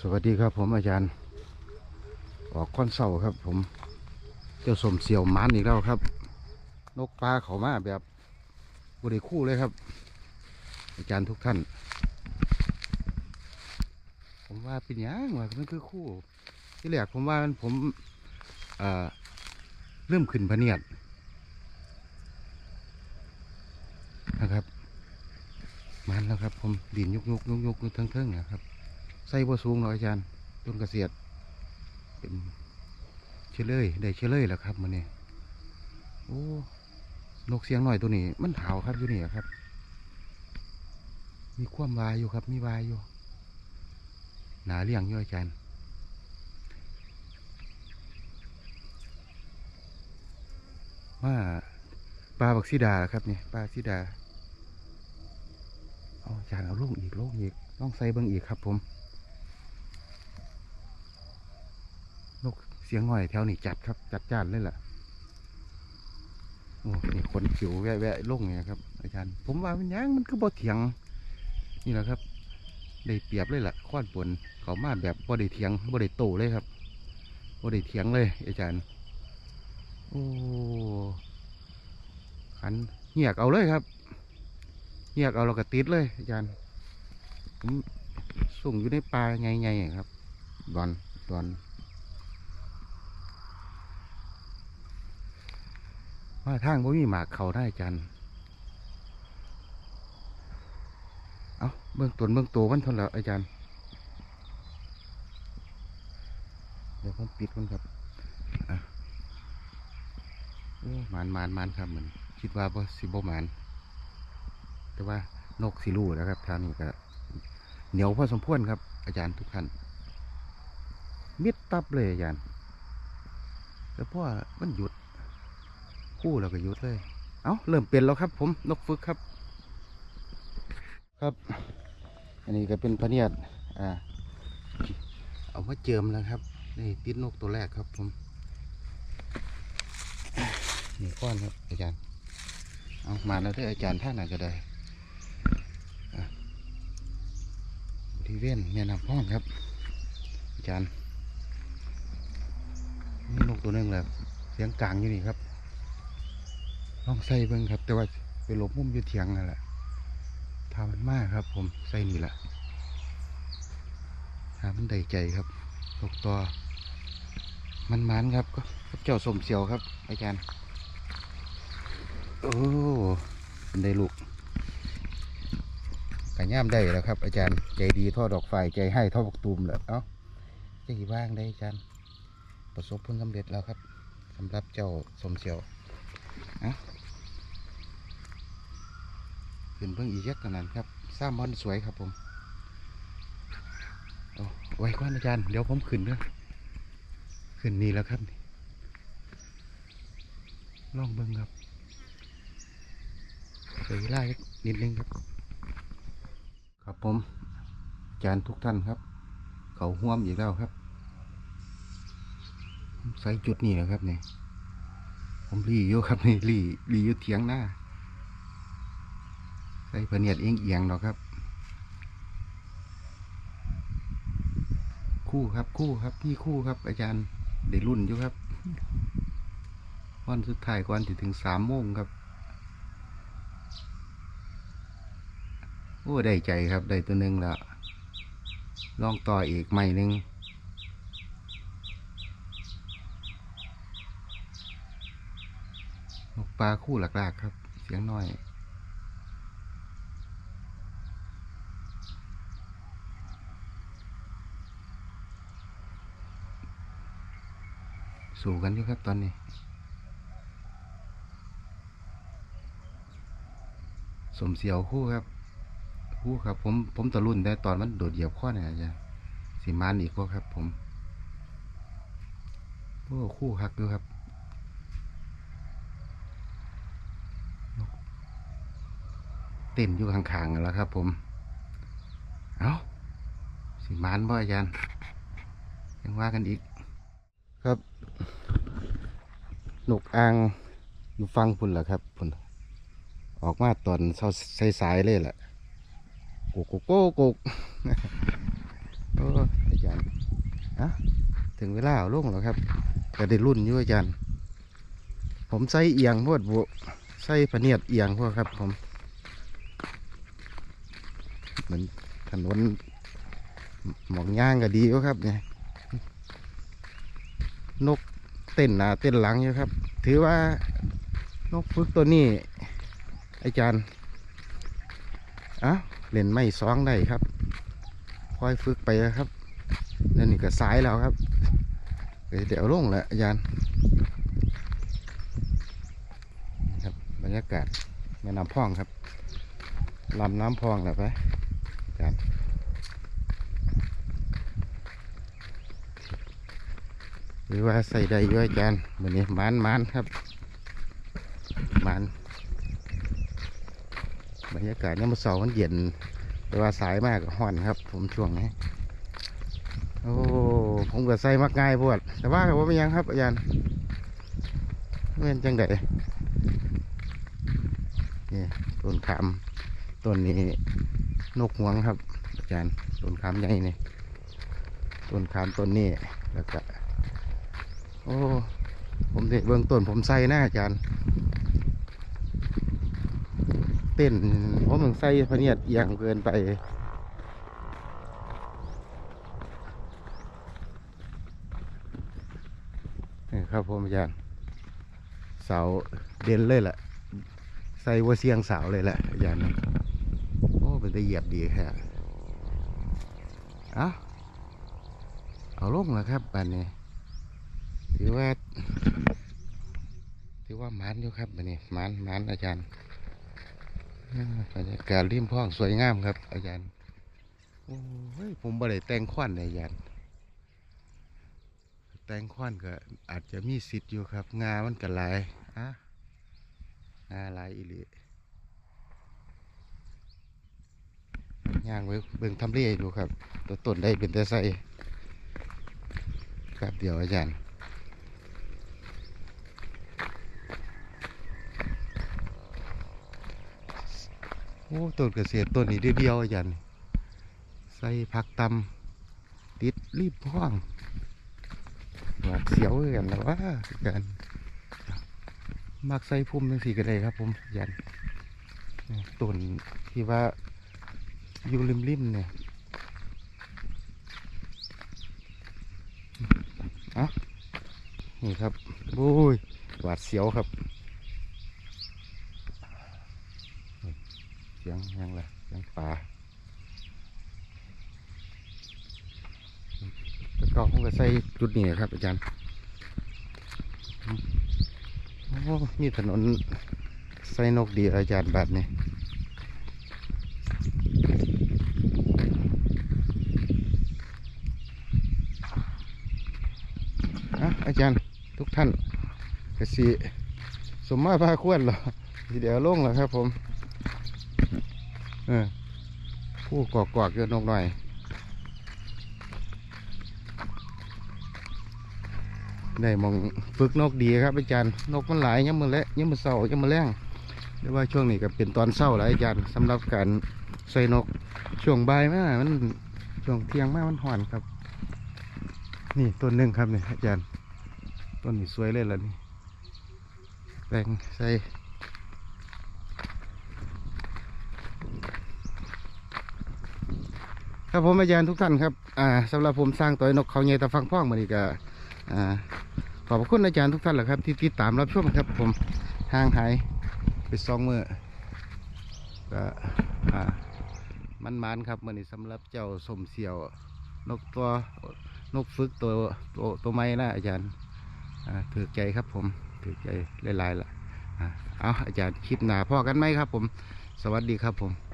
สวัสดีครับผมอาจารย์ ออกค้อนเสาครับ ผม เจ้าสมเสี่ยวมันอีกแล้วครับ นกปลาเขามาแบบบริคู่เลยครับ อาจารย์ทุกท่าน ผมว่าเป็นยังว่ามันคือคู่ ที่แรกผมว่ามันผมเริ่มขึ้นพะเนียดนะครับมันแล้วครับ ผมดินยุกยุกยุกยุกทั้งเทิงๆนะครับ ใส่บ่สูงเนาะอาจารย์ต้นกระเกษตรเป็นเชอเลยได้เชอเลยแล้วครับมันนี่โอ้นกเสียงหน่อยตัวนี้ มันเหาครับอยู่นี่ครับ มีความวายอยู่ครับ มีวายอยู่หนาเลี้ยงอยู่อาจารย์มาปลาบักซีดาครับนี่ปลาซีดาอาอาจารย์เอาลงอีกลงอีกต้องใส่เบิ่งอีกครับผม นกเสียงหน่อยแถวนี้จัดครับ จัดจ้านเลยล่ะโอ้นี่คนผิวแวะแวะลงเนี่ยครับ อาจารย์ ผมว่ามันยังมันก็บ่เถียง นี่แหละครับ ได้เปรียบเลยล่ะข้อนปนเขามาแบบบ่ได้เถียงบ่ได้โตเลยครับบ่ได้เถียงเลย อาจารย์ โอ้ขันเหียกเอาเลยครับเหียกเอาเราก็ติดเลย อาจารย์ ผมส่งอยู่ในป่าไงๆครับ ดอนดอน ว่าทางบ่มีหมากเขาได้จันเอาเบื้องต้นเบื้องตัวมันทนและอาจารย์ เดี๋ยวผมปิดมันครับอะโอ้มานมานมานครับเหมือนคิดว่าบ่สิบ่มาน แต่ว่านกสิรูนะครับทางนี้ก็เหนียวพอสมควรครับ อาจารย์ทุกท่านมิดตับเลยอาจารย์แต่พ่อมันหยุด คู่แล้วก็หยุดเลย เอาเริ่มเป็นแล้วครับ ผมนกฝึกครับ ครับ อันนี้ก็เป็นพะเนียดอ่าเอามาเจิมแล้วครับนี่ติดนกตัวแรกครับผมนี่ก้อนครับอาจารย์เอามาแล้วได้ออาจารย์ท่านไหนก็ได้อะที่เว้นแม่น้ำพ้องครับ อาจารย์นี่นกตัวหนึงแหละเสียงกลางอยู่นี่ครับ ลองใส่เบิ่งครับ แต่ว่าไปหลบมุมอยู่เถียงนั่นแหละทามันมากครับ ผมใส่นี่แหละหามันได้ใจครับตกตัวมันมันครับ ก็เจ้าสมเสียวครับ อาจารย์ โอ้เป็นได้ลูกกันย่ามได้แล้วครับ อาจารย์ใจดีท่อดอกไฟใจให้ท่อบักตูมเลยเอ้าใจว่างได้อาจารย์ ประสบผลสำเร็จแล้วครับสำหรับเจ้าสมเสียว ขึ้นเพิ่งอีกยักษ์นั้นครับสร้างบอลสวยครับผมเอาไว้ก่อนอาจารย์เดี๋ยวผมขึ้นด้วยขึ้นนี่แล้วครับนี่ลองเบิ้งครับเสียเวลานิดนึงครับ ครับผมอาจารย์ทุกท่านครับ เขาห่วมอีกแล้วครับ ใส่จุดนี้นะครับเนี่ยผมรีอยู่ครับนี่รีรีอยู่เถียงหน้า ใส่พเนียดเอียงเอียงๆเนาะครับ คู่ครับคู่ครับพี่คู่ครับ อาจารย์ได้รุ่นอยู่ครับ วันสุดท้ายก่อนถึงสามโมงครับ โอ้ได้ใจครับ ได้ตัวหนึ่งแล้วลองต่ออีกใหม่หนึ่งนกปลาคู่หลักๆครับ เสียงน้อย สู่กันอยู่ครับตอนนี้ สมเสียวคู่ครับ คู่ครับ ผมผมตะลุ่นได้ตอนมันโดดเหยียบข้อเนี่ยอาจารย์สีมานอีกว่ครับ ผมโอ้คู่คักดูครับเต้นอยู่ข้างๆแล้วครับ ผม เอาสีมานบ่อาจารย์ยังว่ากันอีกครับ นกอ่างอยู่ฟังพุ่นแหละครับพุ่นออกมาตอนเช้าสายๆเลยแหละกุกกุกโกกุกโอ้อาจารย์ฮะถึงเวลาเอาลงแล้วครับก็ได้รุ่นอยู่อาจารย์ ผมใส่เอียงพวดบุใส่พเนียดเอียงพวกครับ ผม เหมือนถนนหมองย่างก็ดีอยู่ครับเนี่ยนกเต้นหนาเต้นหลังอยู่ครับ ถือว่านกฝึกตัวนี้ อาจารย์อะเล่นไม่สองได้ครับค่อยฝึกไปครับนั่นนี่ก็สายแล้วครับเดี๋ยวลงแหละอาจารย์นี่ครับบรรยากาศแม่น้ำพองครับลำน้ำพองแหละไปอาจารย์ รือว่าใส่ได้อยู่อาจารย์วันนี้มันมันครับมันบรรยากาศเนี่ยมันเสาร์มันเย็นแต่ว่าสายมากห่อนครับ ผมช่วงนี้โอ้ผมก็ใส่มักง่ายพวดแต่ว่าก็บ่เป็นหยังครับอาจารย์เว้นจังไดนี่ต้นขามต้นนี้นกหวงครับ อาจารย์ต้นขามใหญ่นี่ต้นขามต้นนี้แล้วก็ โอ้ผมเด็เบื้องต้นผมใส่หน้าอาจารย์ เต้นผมถึงใส่พเนียดเอียงเกินไปนี่ครับผมอาจารย์ เสาเด่นเลยแหละใส่วัวเสียงเสาเลยแหละอาจารย์โอ้เป็นตะเหยียบดีแค่เอาเอาลงแล้วครับบันนี้ ถือว่า ถือว่ามันอยู่ครับนนี้มันมันอาจารย์บรรยากาศริมพ้องสวยงามครับ อาจารย์โอ้ยผมบ่ได้แต่งควันเลยอาจารย์แตงควันก็อาจจะมีสิทธิ์อยู่ครับ งามันก็หลายอะงาหลายอีหลีย่างไว้เบิ่งทำเลดูครับตัวต้นได้เป็นแต่ใส่ครับเดียวอาจารย์ อ้ต้นเกษตรต้นนี้เดียวๆอาจารย์ใส่ผักตำติดรีบห้องหวาดเสียวคือกันแล้วว่าคือกันมักใส่พุ่มจังสี่ก็ได้ครับ ผมยันต้นที่ว่าอยู่ริมริมๆเนี่ยอะนี่ครับโอ้ยหวาดเสียวครับนี่เสียงยังล่ะเสียงป่าแล้วก็ผมก็ใส่จุดนี้ครับ อาจารย์โอ้มีถนนใส่นกดีอาจารย์แบบนี้อ่อาจารย์ทุกท่านกสิสมมาพาควรเหรอเดี๋ยวลงแล้วครับผม เออผู้กอกกอกๆเกินนกหน่อยได้มองฝึกนกดีครับอาจารย์นกมันหลายยังมือและยังมือเศร้ายังมือแรงเรียกว่าช่วงนี้ก็เป็นตอนเศร้าแล้วอาจารย์สำหรับการใส่นกช่วงบ่ายมามันช่วงเที่ยงมามันห่อนครับ นี่ต้นหนึ่งครับนี่อาจารย์ต้นนี้สวยเลยล่ะนี่แปลงใส่ ครับผมอาจารย์ทุกท่านครับอ่าสำหรับผมสร้างตัวนกเขาใหญ่ตะฟังพ่องมาดีกาอ่าขอบคุณอาจารย์ทุกท่านแหละครับ ที่ติดตามรับชมครับ ผมห่างหายไปสองมือก็อ่ามันมันๆครับมันนี้สำหรับเจ้าสมเสียวนกตัวนกฝึกตัวตัวตัวไม้นะอาจารย์อ่าถือใจครับผมถือใจหลายๆละอ่าเอาอาจารย์คลิปหนาพ่อกันไหมครับผม สวัสดีครับผม